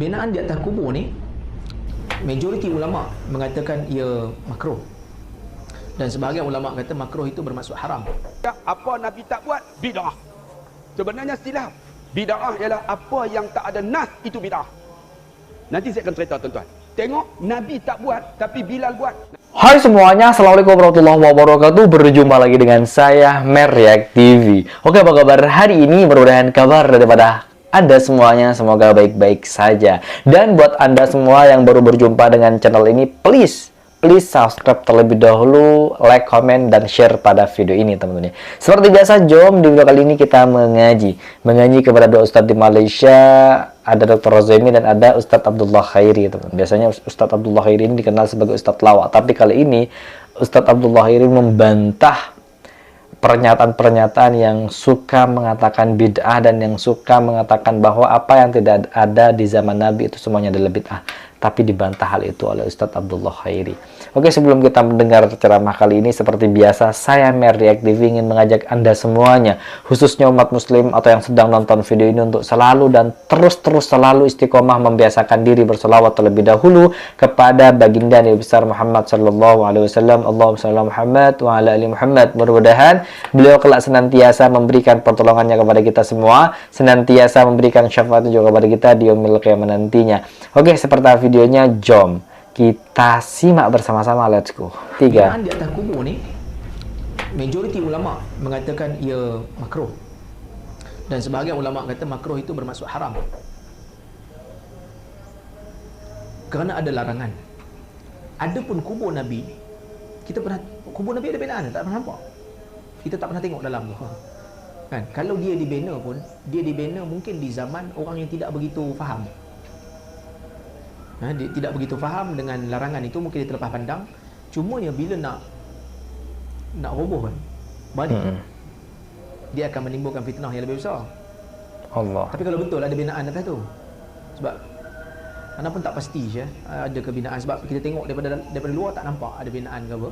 Binaan di atas kubur ni majoriti ulama mengatakan ia makruh. Dan sebahagian ulama kata makruh itu bermaksud haram. Ya, apa Nabi tak buat? Bid'ah. Sebenarnya silap. Bid'ah ialah apa yang tak ada nas itu bid'ah. Nanti saya akan cerita tuan-tuan. Tengok Nabi tak buat tapi Bilal buat. Hai semuanya, Assalamualaikum warahmatullahi wabarakatuh Berjumpa lagi dengan saya, Meriak TV Oke, apa kabar hari ini? Mudah-mudahan kabar daripada Anda semuanya Semoga baik-baik saja Dan buat Anda semua yang baru berjumpa dengan channel ini Please, please subscribe terlebih dahulu Like, comment, dan share pada video ini teman-teman Seperti biasa, jom di video kali ini kita mengaji Mengaji kepada dua ustadz di Malaysia ada Dr. Rozemi dan ada Ustadz Abdullah Khairi teman. Biasanya Ustadz Abdullah Khairi ini dikenal sebagai Ustadz lawak, tapi kali ini Ustadz Abdullah Khairi membantah pernyataan-pernyataan yang suka mengatakan bid'ah dan yang suka mengatakan bahwa apa yang tidak ada di zaman Nabi itu semuanya adalah bid'ah tapi dibantah hal itu oleh Ustadz Abdullah Khairi. Oke, sebelum kita mendengar ceramah kali ini, seperti biasa, saya Mary TV ingin mengajak Anda semuanya, khususnya umat muslim atau yang sedang nonton video ini untuk selalu dan terus-terus selalu istiqomah membiasakan diri berselawat terlebih dahulu kepada baginda Nabi besar Muhammad sallallahu alaihi wasallam. Allahumma shalli Muhammad wa ala ali Muhammad. Mudah-mudahan beliau kelak senantiasa memberikan pertolongannya kepada kita semua, senantiasa memberikan syafaat juga kepada kita di qiyamah nantinya. Oke, seperti videonya, jom kita simak bersama-sama. Let's go. Tiga. Di atas kubur ni majoriti ulama mengatakan ia makruh. Dan sebahagian ulama kata makruh itu bermaksud haram. Kerana ada larangan. Adapun kubur Nabi, kita pernah kubur Nabi ada binaan tak pernah nampak. Kita tak pernah tengok dalam tu. Kan? Kalau dia dibina pun, dia dibina mungkin di zaman orang yang tidak begitu faham. Ha, dia tidak begitu faham dengan larangan itu mungkin dia terlepas pandang. Cuma ya bila nak nak roboh kan, balik Hmm. dia akan menimbulkan fitnah yang lebih besar. Allah. Tapi kalau betul ada binaan atas tu. Sebab mana pun tak pasti je ada kebinaan sebab kita tengok daripada daripada luar tak nampak ada binaan ke apa.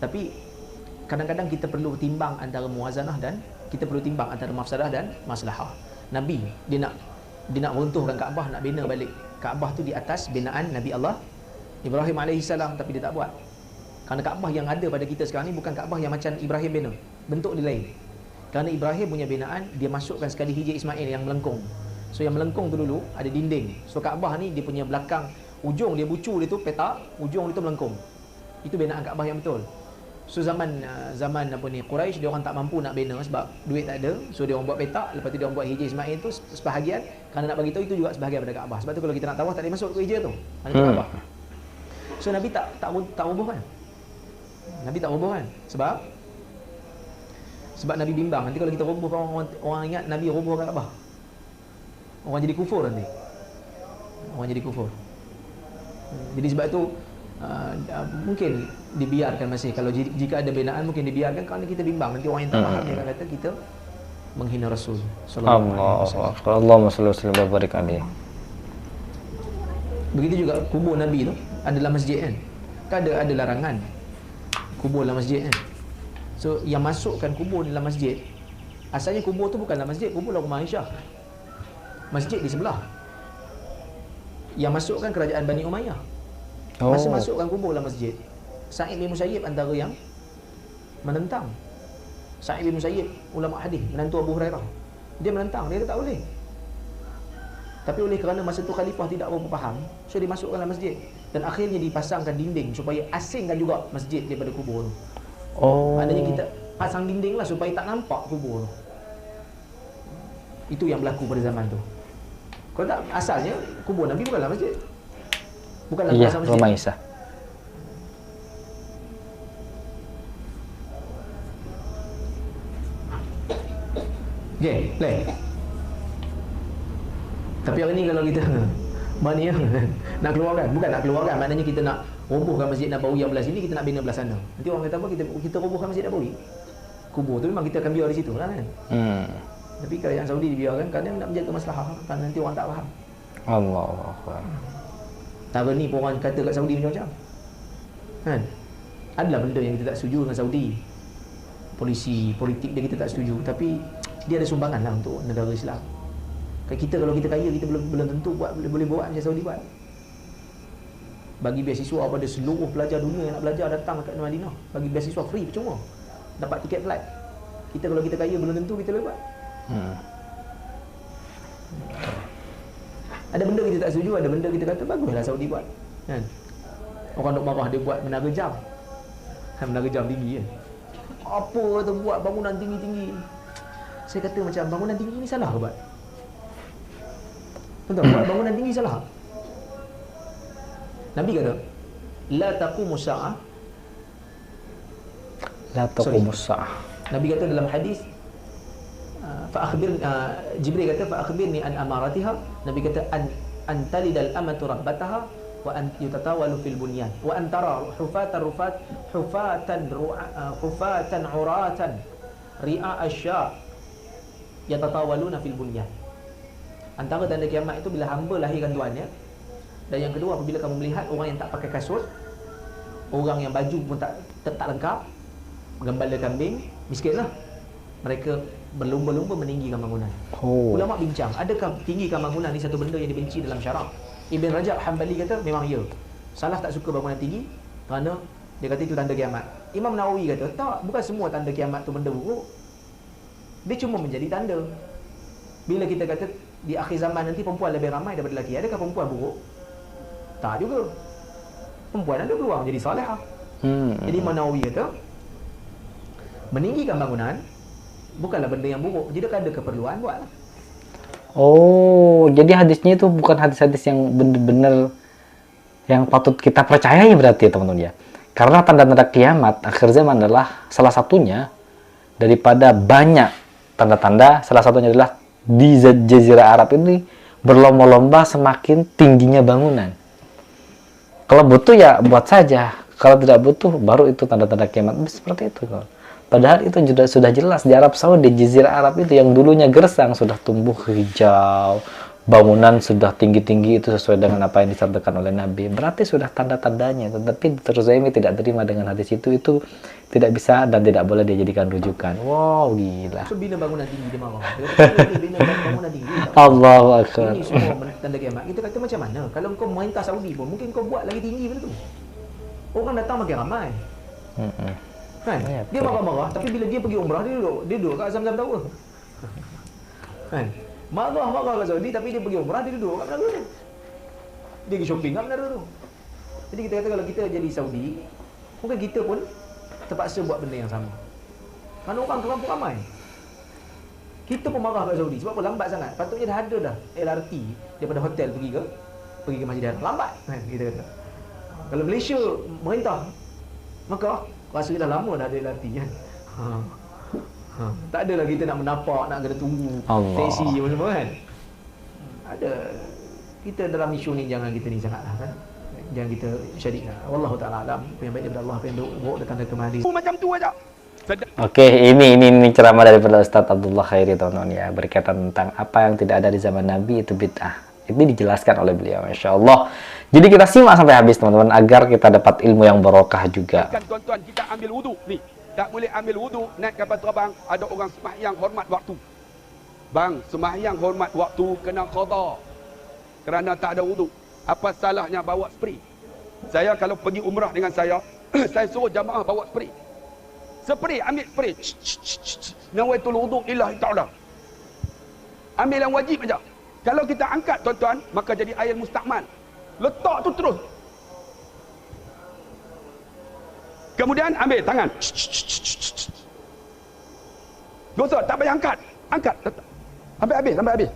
Tapi kadang-kadang kita perlu timbang antara muazanah dan kita perlu timbang antara mafsadah dan maslahah. Nabi dia nak dia nak runtuhkan Kaabah nak bina balik. Kaabah tu di atas binaan Nabi Allah Ibrahim alaihissalam tapi dia tak buat. Kerana Kaabah yang ada pada kita sekarang ni bukan Kaabah yang macam Ibrahim bina. Bentuk dia lain. Kerana Ibrahim punya binaan dia masukkan sekali hijab Ismail yang melengkung. So yang melengkung tu dulu ada dinding. So Kaabah ni dia punya belakang ujung dia bucu dia tu petak, ujung dia tu melengkung. Itu binaan Kaabah yang betul. So zaman uh, zaman apa ni Quraisy dia orang tak mampu nak bina sebab duit tak ada. So dia orang buat petak, lepas tu dia orang buat hijab Ismail tu sebahagian kerana nak bagi tahu itu juga sebahagian daripada Kaabah. Sebab tu kalau kita nak tawaf tak boleh masuk ke hijab tu. Hanya hmm. Kaabah. So Nabi tak tak tak roboh kan? Nabi tak roboh kan? Sebab sebab Nabi bimbang nanti kalau kita roboh orang, orang, orang ingat Nabi roboh Kaabah. Orang jadi kufur nanti. Orang jadi kufur. Jadi sebab itu uh, uh, mungkin dibiarkan masih kalau ji- jika ada binaan mungkin dibiarkan kerana kita bimbang nanti orang yang tak faham dia akan kata kita menghina Rasul sallallahu alaihi Allah. wasallam. Allahumma salli wa sallim wa barik alaihi. Begitu juga kubur Nabi tu adalah masjid kan. Kan ada ada larangan kubur dalam masjid kan. So yang masukkan kubur dalam masjid asalnya kubur tu bukanlah masjid, kubur dalam rumah Aisyah. Masjid di sebelah. Yang masukkan kerajaan Bani Umayyah. Oh. Masa masukkan kubur dalam masjid, Sa'id bin Musayyib antara yang menentang. Sa'id bin Musayyib, ulama hadis, menantu Abu Hurairah. Dia menentang, dia kata tak boleh. Tapi oleh kerana masa tu khalifah tidak berapa faham, so dia masukkan dalam masjid. Dan akhirnya dipasangkan dinding supaya asingkan juga masjid daripada kubur tu. Oh. Maknanya kita pasang dinding lah supaya tak nampak kubur tu. Itu yang berlaku pada zaman tu. Kalau tak, asalnya kubur Nabi bukanlah masjid. Bukanlah kawasan masjid. rumah Isa. Okay, play. Tapi hari ni kalau kita mana yang nak keluarkan, bukan nak keluarkan, maknanya kita nak robohkan Masjid Nabawi yang belah sini, kita nak bina belah sana. Nanti orang kata apa? Kita kita robohkan Masjid Nabawi. Kubur tu memang kita akan biar di situ lah kan. Hmm. Tapi kerajaan Saudi dibiarkan kerana nak menjaga masalah kan nanti orang tak faham. Allah Akbar. Tara ni pun orang kata kat Saudi macam-macam. Kan? Adalah benda yang kita tak setuju dengan Saudi. Polisi, politik dia kita tak setuju. Tapi dia ada sumbangan lah untuk negara Islam. Kayak kita kalau kita kaya kita belum belum tentu buat boleh, boleh buat macam Saudi buat. Bagi beasiswa pada seluruh pelajar dunia yang nak belajar datang ke Madinah. Bagi beasiswa free percuma. Dapat tiket flight. Kita kalau kita kaya belum tentu kita boleh buat. Hmm. Ada benda kita tak setuju, ada benda kita kata baguslah Saudi buat. Kan? Orang nak marah dia buat menara jam. Kan menara jam tinggi kan. Apa tu buat bangunan tinggi-tinggi. Saya kata macam bangunan tinggi ni salah ke buat? Tuan-tuan, buat bangunan tinggi salah. Nabi kata, la taqumu sa'ah La taqumus sa'ah. Nabi kata dalam hadis fa akhbir uh, Jibril kata fa akhbirni an amaratiha. Nabi kata an an talidal amatu rabbataha wa an yutatawalu fil bunyan. Wa an tara hufatan rufat hufatan ru'a- uh, hufatan uratan ri'a asya yatatawaluna fil bunyan. Antara tanda kiamat itu bila hamba lahirkan tuannya dan yang kedua apabila kamu melihat orang yang tak pakai kasut orang yang baju pun tak tak, tak lengkap gembala kambing miskinlah mereka berlumba-lumba meninggikan bangunan Oh. Ulama bincang, adakah tinggikan bangunan ni satu benda yang dibenci dalam syarak? Ibn Rajab Hanbali kata memang ya. Salah tak suka bangunan tinggi kerana dia kata itu tanda kiamat. Imam Nawawi kata, tak, bukan semua tanda kiamat tu benda buruk. Dia cuma menjadi tanda. Bila kita kata di akhir zaman nanti perempuan lebih ramai daripada lelaki, adakah perempuan buruk? Tak juga. Perempuan ada peluang jadi salihah. Hmm. Jadi Imam Nawawi kata meninggikan bangunan bukanlah benda yang buruk. Jika ada keperluan buatlah. Oh, jadi hadisnya itu bukan hadis-hadis yang benar-benar yang patut kita percayai berarti ya teman-teman ya. Karena tanda-tanda kiamat akhir zaman adalah salah satunya daripada banyak tanda-tanda salah satunya adalah di Jazirah Arab ini berlomba-lomba semakin tingginya bangunan. Kalau butuh ya buat saja. Kalau tidak butuh baru itu tanda-tanda kiamat seperti itu. Kok. Padahal itu sudah sudah jelas di Arab Saudi, Jazirah Arab itu yang dulunya gersang sudah tumbuh hijau, bangunan sudah tinggi-tinggi itu sesuai dengan apa yang disampaikan oleh Nabi. Berarti sudah tanda-tandanya. Tetapi Dr. Zaimi tidak terima dengan hadis itu itu tidak bisa dan tidak boleh dijadikan rujukan. Wow, gila. So bila bangunan tinggi kata bila bangunan tinggi. Allahu akbar. Ini semua tanda kiamat. Kita kata macam mana? Kalau kau merintah Saudi pun mungkin kau buat lagi tinggi benda tu. Orang datang makin ramai. Kan? Ya, dia betul. marah-marah tapi bila dia pergi umrah dia duduk, dia duduk kat Zam-Zam Tower. kan? Marah-marah kat Saudi tapi dia pergi umrah dia duduk kat menara tu. Dia pergi shopping kat menara tu. Jadi kita kata kalau kita jadi Saudi, mungkin kita pun terpaksa buat benda yang sama. Kerana orang terlampau ramai. Kita pun marah kat Saudi sebab apa lambat sangat. Patutnya dah ada dah LRT daripada hotel pergi ke pergi ke Masjid Haram. Lambat kan kita kata. Kalau Malaysia merintah maka rasa dah lama dah ada LRT kan. Ha. Ha. Tak adalah kita nak menapak, nak kena tunggu Allah. taksi apa semua kan. Ada kita dalam isu ni jangan kita ni sangatlah kan. Jangan kita syarik lah. Wallahu ta'ala alam. Apa yang baik daripada Allah, apa yang buruk datang dari Tuhan hadis. macam tu aja. Oke, ini ini ini ceramah daripada Ustadz Abdullah Khairi teman-teman ya berkaitan tentang apa yang tidak ada di zaman Nabi itu bid'ah. Ini dijelaskan oleh beliau, masya Allah. Jadi kita simak sampai habis teman-teman agar kita dapat ilmu yang barokah juga. Kan tuan-tuan kita ambil wuduk ni. Tak boleh ambil wuduk naik kapal terbang ada orang sembahyang hormat waktu. Bang, sembahyang hormat waktu kena qada. Kerana tak ada wuduk. Apa salahnya bawa spray? Saya kalau pergi umrah dengan saya, saya suruh jamaah bawa spray. Spray, ambil spray. Nawaitul wuduk lillahi ta'ala. Ambil yang wajib aja. Kalau kita angkat tuan-tuan, maka jadi air mustakmal. Letak tu terus. Kemudian ambil tangan. Gosok, tak payah angkat. Angkat. letak. Sampai habis, sampai habis.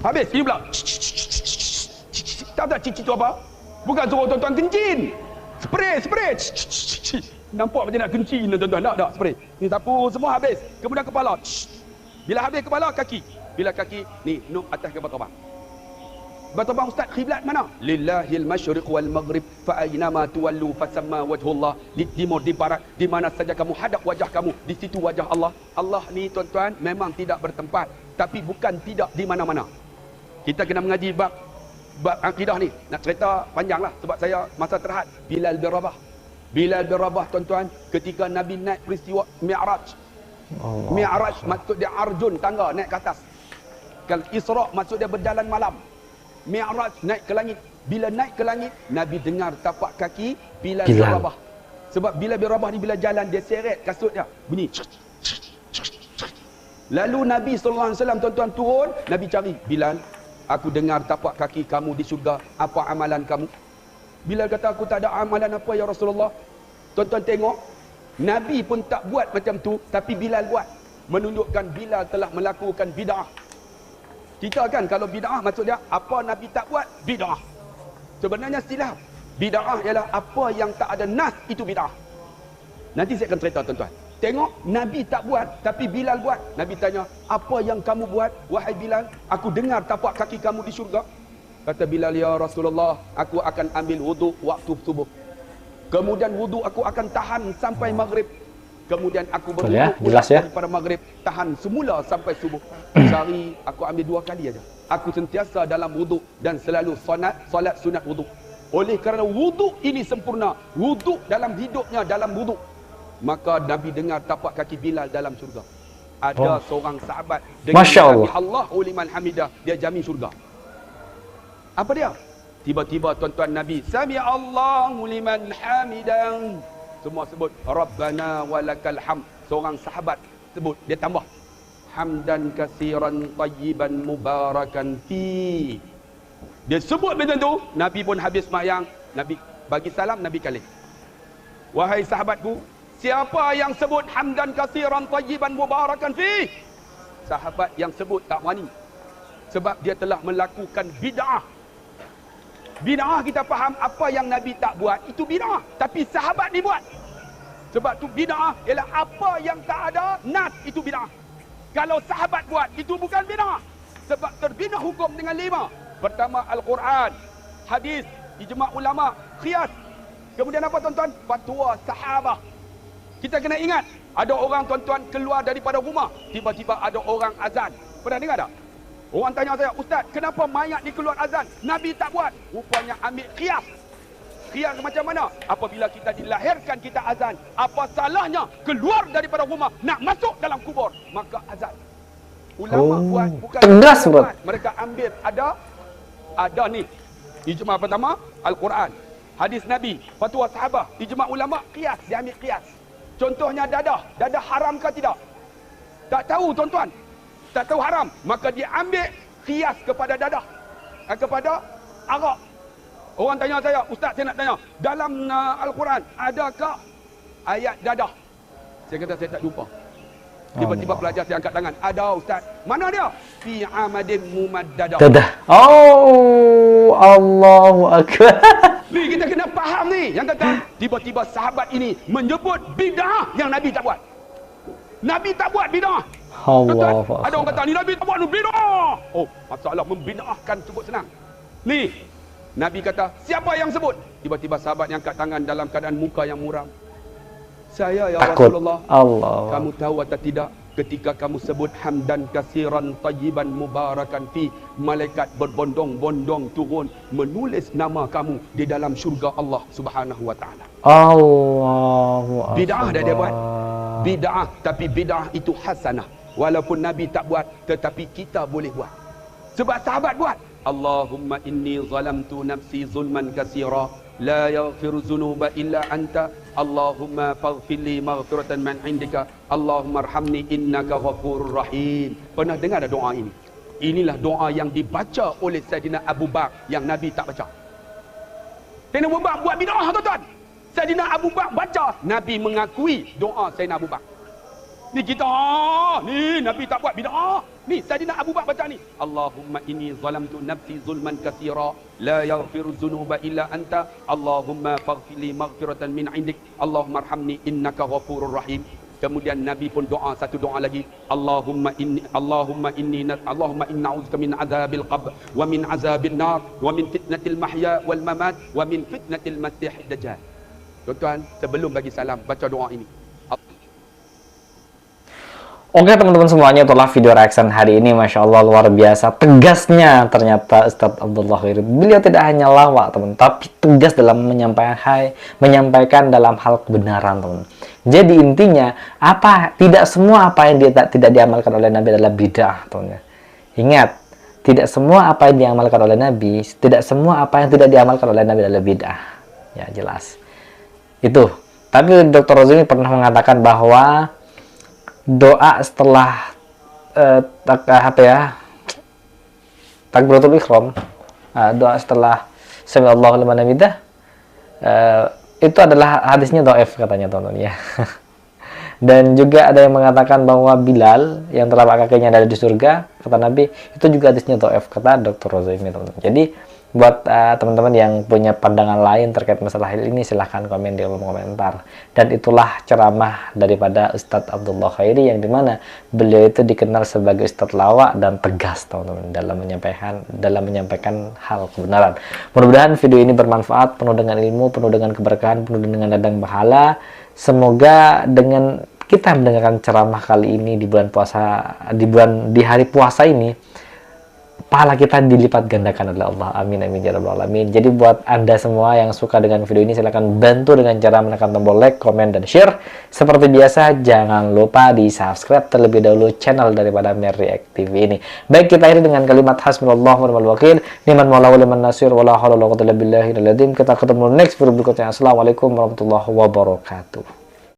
Habis, ini pula. Tak cici tu apa? Bukan suruh tuan-tuan kencing. Spray, spray. Nampak macam nak kencing tuan-tuan. Tak, tak, spray. Ni sapu semua habis. Kemudian kepala. Bila habis kepala, kaki. Bila kaki, ni, nuk atas kapal terbang. Kata bang Ustaz, kiblat mana? Lillahil masyriq wal maghrib fa aynama tuwallu fasamma wajhullah. Di timur di barat, di mana saja kamu hadap wajah kamu, di situ wajah Allah. Allah ni tuan-tuan memang tidak bertempat, tapi bukan tidak di mana-mana. Kita kena mengaji bab bab akidah ni. Nak cerita panjanglah sebab saya masa terhad Bilal bin Rabah. Bilal bin Rabah tuan-tuan ketika Nabi naik peristiwa Mi'raj. Allah. Mi'raj maksud dia arjun tangga naik ke atas. Kalau Isra maksud dia berjalan malam. Mi'raj naik ke langit. Bila naik ke langit, Nabi dengar tapak kaki Bilal, bin Bilal. Rabah. Sebab Bilal bin Rabah ni bila jalan dia seret kasut dia. Bunyi. Lalu Nabi sallallahu alaihi wasallam tuan-tuan turun, Nabi cari Bilal, aku dengar tapak kaki kamu di syurga, apa amalan kamu? Bilal kata aku tak ada amalan apa ya Rasulullah. Tuan-tuan tengok, Nabi pun tak buat macam tu, tapi Bilal buat. Menunjukkan Bilal telah melakukan bid'ah. Kita kan kalau bid'ah maksud dia apa Nabi tak buat? Bid'ah. Sebenarnya silap. Bid'ah ialah apa yang tak ada nas itu bid'ah. Nanti saya akan cerita tuan-tuan. Tengok Nabi tak buat tapi Bilal buat. Nabi tanya, "Apa yang kamu buat wahai Bilal? Aku dengar tapak kaki kamu di syurga." Kata Bilal, "Ya Rasulullah, aku akan ambil wuduk waktu subuh. Kemudian wuduk aku akan tahan sampai maghrib. Kemudian aku berwuduk ya, jelas ya. daripada maghrib tahan semula sampai subuh. Sehari aku ambil dua kali aja. Aku sentiasa dalam wuduk dan selalu solat solat sunat wuduk. Oleh kerana wuduk ini sempurna, wuduk dalam hidupnya dalam wuduk. Maka Nabi dengar tapak kaki Bilal dalam syurga. Ada Oh. seorang sahabat dengan Masya Allah. Allahu liman hamidah, dia jamin syurga. Apa dia? Tiba-tiba tuan-tuan Nabi, Sami Allahu liman hamidah. Semua sebut Rabbana walakal ham. Seorang sahabat sebut, dia tambah hamdan kasiran tayyiban mubarakan fi. Dia sebut macam tu, Nabi pun habis mayang, Nabi bagi salam, Nabi kali. Wahai sahabatku, siapa yang sebut hamdan kasiran tayyiban mubarakan fi? Sahabat yang sebut tak wani. Sebab dia telah melakukan bid'ah. Bid'ah kita faham apa yang Nabi tak buat, itu bid'ah. Tapi sahabat ni buat. Sebab tu bid'ah ialah apa yang tak ada nas itu bid'ah. Kalau sahabat buat itu bukan bid'ah. Sebab terbina hukum dengan lima. Pertama Al-Quran, hadis, ijma' ulama, qiyas. Kemudian apa tuan-tuan? Fatwa sahabah. Kita kena ingat, ada orang tuan-tuan keluar daripada rumah, tiba-tiba ada orang azan. Pernah dengar tak? Orang tanya saya, Ustaz, kenapa mayat ni keluar azan? Nabi tak buat. Rupanya ambil qiyas. Qiyas macam mana? Apabila kita dilahirkan kita azan, apa salahnya keluar daripada rumah nak masuk dalam kubur? Maka azan. Ulama Oh, buat bukan tegas, buat. Mereka ambil ada ada ni. Ijma pertama Al-Quran. Hadis Nabi, fatwa sahabat, ijma ulama, qiyas, dia ambil qiyas. Contohnya dadah, dadah haram ke tidak? Tak tahu tuan-tuan. Tak tahu haram, maka dia ambil qiyas kepada dadah. eh, Kepada arak. Orang tanya saya, ustaz saya nak tanya, dalam uh, Al-Quran adakah ayat dadah? Saya kata saya tak jumpa. Tiba-tiba Allah. pelajar saya angkat tangan. Ada ustaz. Mana dia? Fi amadin mumaddadah. Dadah. Oh, Allahu Akbar. Ni kita kena faham ni. Yang kata tiba-tiba sahabat ini menyebut bid'ah yang Nabi tak buat. Nabi tak buat bid'ah. Allahu ada orang kata ni Nabi tak buat ni bid'ah. Oh, masalah membid'ahkan sebut senang. Ni Nabi kata, siapa yang sebut? Tiba-tiba sahabat yang angkat tangan dalam keadaan muka yang muram. Saya ya Takut. Rasulullah. Allah. Kamu tahu atau tidak ketika kamu sebut hamdan kasiran tayyiban mubarakan fi malaikat berbondong-bondong turun menulis nama kamu di dalam syurga Allah Subhanahu wa taala. Allahu Akbar. Bid'ah dah dia buat. Bid'ah tapi bid'ah itu hasanah. Walaupun Nabi tak buat tetapi kita boleh buat. Sebab sahabat buat. Allahumma inni zalamtu nafsi zulman kasira la yaghfiru dhunuba illa anta Allahumma faghfir li maghfiratan min indika Allahumma arhamni innaka ghafurur rahim. Pernah dengar ada doa ini? Inilah doa yang dibaca oleh Saidina Abu Bakar yang Nabi tak baca. Saidina Abu Bakar buat bid'ah tuan-tuan. Saidina Abu Bakar baca, Nabi mengakui doa Saidina Abu Bakar. Ni kita, ni Nabi tak buat bid'ah. Ni Saidina Abu Bakar baca ni. Allahumma inni zalamtu nafsi zulman katsira la yaghfiru dhunuba illa anta. Allahumma faghfir li maghfiratan min indik. Allahumma arhamni innaka ghafurur rahim. Kemudian Nabi pun doa satu doa lagi. Allahumma inni Allahumma inni Allahumma inna a'udzubika min azabil qabr wa min azabil nar wa min fitnatil mahya wal mamat wa min fitnatil masih dajjal. Tuan-tuan, sebelum bagi salam baca doa ini. Oke teman-teman semuanya itulah video reaction hari ini Masya Allah luar biasa tegasnya ternyata Ustadz Abdullah Khair beliau tidak hanya lawak teman tapi tegas dalam menyampaikan hai, menyampaikan dalam hal kebenaran teman jadi intinya apa tidak semua apa yang dia tidak diamalkan oleh Nabi adalah bid'ah teman Ingat, tidak semua apa yang diamalkan oleh Nabi, tidak semua apa yang tidak diamalkan oleh Nabi adalah bid'ah. Ya, jelas. Itu. Tapi Dr. Rozumi pernah mengatakan bahwa doa setelah eh, tak, apa ya? Takbiratul Ikhram, eh, doa setelah Sami Allahu liman hamidah eh, itu adalah hadisnya doef katanya teman-teman ya. Dan juga ada yang mengatakan bahwa Bilal yang telapak kakinya ada di surga, kata Nabi, itu juga hadisnya doef kata Dr. Rozaimi teman-teman. Jadi buat uh, teman-teman yang punya pandangan lain terkait masalah ini silahkan komen di kolom komentar. Dan itulah ceramah daripada Ustadz Abdullah Khairi yang di mana beliau itu dikenal sebagai Ustadz lawak dan tegas teman-teman dalam menyampaikan dalam menyampaikan hal kebenaran. Mudah-mudahan video ini bermanfaat penuh dengan ilmu penuh dengan keberkahan penuh dengan ladang pahala. Semoga dengan kita mendengarkan ceramah kali ini di bulan puasa di bulan di hari puasa ini pahala kita dilipat gandakan oleh Allah. Amin amin ya rabbal alamin. Jadi buat Anda semua yang suka dengan video ini silahkan bantu dengan cara menekan tombol like, komen dan share. Seperti biasa jangan lupa di subscribe terlebih dahulu channel daripada React TV ini. Baik kita akhiri dengan kalimat hasbunallah wa ni'mal wakil. Niman maula wa liman nasir wa la haula wala quwwata illa billahi Kita ketemu next video berikutnya. Assalamualaikum warahmatullahi wabarakatuh.